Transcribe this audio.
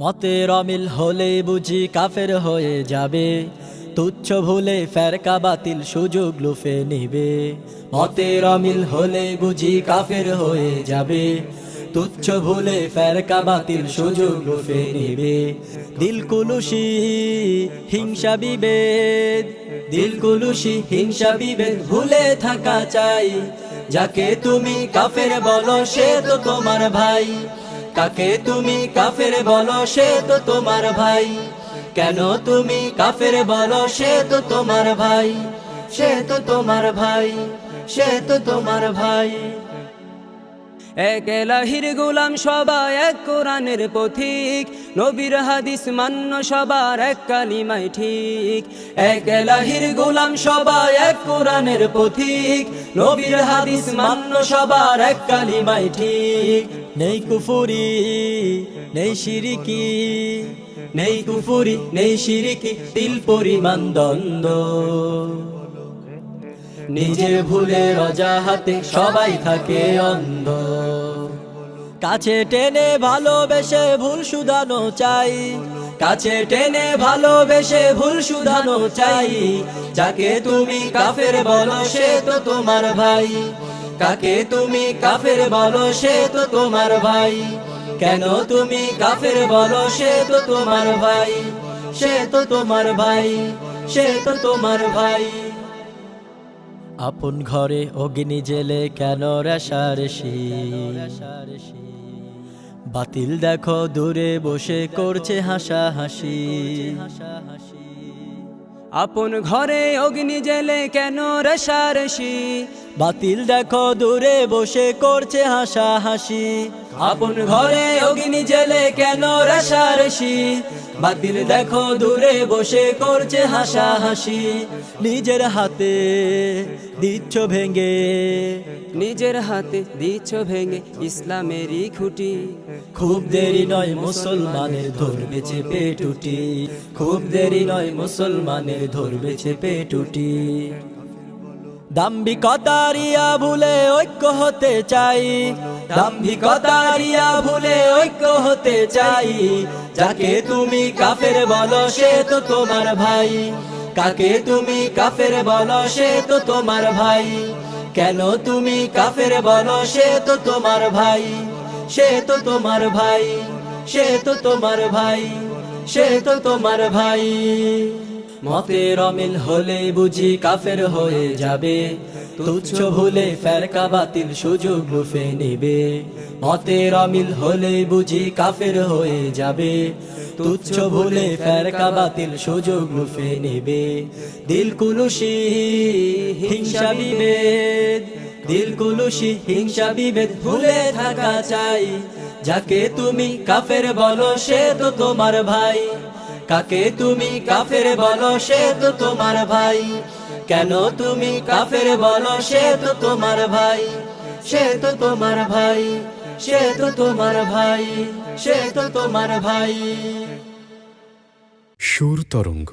মতের অমিল হলে বুঝি কাফের হয়ে যাবে। তুচ্ছ ভুলে ফেরকা বাতিল সুযোগ লুফে নিবে। মতের অমিল হলে বুঝি কাফের হয়ে যাবে। তুচ্ছ ভুলে ফেরকা বাতিল সুযোগ লুফে নিবে। দিল কুলুসি হিংসা বিভেদ। দিল কুলুসি হিংসা বিভেদ, ভুলে থাকা চাই। যাকে তুমি কাফের বলো, সে তো তোমার ভাই। কাকে তুমি কাফের বলো সে তো তোমার ভাই। কেন তুমি কাফের বলো সে তো তোমার ভাই। সে তো তোমার ভাই, সে তো তোমার ভাই। এক এলাহির গোলাম এক কোরআনের পথিক, নবীর হাদিস মান্য সবার এক কালিমাই ঠিক। এক গোলাম সবাই এক কোরআনের পথিক নবীর হাদিস মান্য সবার এক কালিমাই ঠিক। নেই কুফুরি, নেই শিরিকি নেই কুফুরি, নেই শিরিকি তিল পরিমাণ দ্বন্দ্ব। নিজের ভুলের অজাহাতে সবাই থাকে অন্ধ। কাছে টেনে ভালোবেসে ভুল শুধানো চাই। কাছে টেনে ভালোবেসে ভুল শুধানো চাই। যাকে তুমি কাফের বলো, সে তো তোমার ভাই। কাকে তুমি কাফের বলো, সে তো তোমার ভাই। কেন তুমি কাফের বলো, সে তো তোমার ভাই। সে তো তোমার ভাই, সে তো তোমার ভাই। আপন ঘরে অগ্নি জেলে কেন রেশারেশি বাতিল দেখো দূরে বসে করছে হাসা হাসি আপন ঘরে অগ্নি জেলে কেন রেশারেশি? বাতিল দেখো দূরে বসে করছে হাসা হাসি আপন ঘরে অগ্নি জেলে কেন রেশারেশি বাতিল দেখো দূরে বসে করছে হাসা হাসি নিজের হাতে দিচ্ছ ভেঙ্গে নিজের হাতে দিচ্ছ ভেঙে ইসলামেরই খুঁটি। খুব দেরি নয় মুসলমানের ধরবে চেপে টুটি। খুব দেরি নয় মুসলমানের ধরবে চেপে টুটি। দাম্ভিকতারিয়া ভুলে ঐক্য হতে চাই। দাম্ভিকতারিয়া ভুলে ঐক্য হতে চাই। যাকে তুমি কাফের বলো, সে তো তোমার ভাই। কাকে তুমি কাফের বলো, সে তো তোমার ভাই। কেন তুমি কাফের বলো, সে তো তোমার ভাই। সে তো তোমার ভাই, সে তো তোমার ভাই, সে তো তোমার ভাই। মতের অমিল হলে বুঝি কাফের হয়ে যাবে। তুচ্ছ ভুলে ফেরকা বাতিল সুযোগ লুফে নিবে। মতের অমিল হলে বুঝি কাফের হয়ে যাবে। তুচ্ছ ভুলে ফেরকা বাতিল সুযোগ লুফে নেবে। দিল কুলুসি হিংসা বিভেদ। দিল কুলুসি হিংসা বিভেদ ভুলে থাকা চাই। যাকে তুমি কাফের বলো সে তো তোমার ভাই। কাকে তুমি কাফের বলো সে তো তোমার ভাই। কেন তুমি কাফের বলো সে তো তোমার ভাই। সে তো তোমার ভাই, সে তো তোমার ভাই, সে তো তোমার ভাই। সুর তরঙ্গ।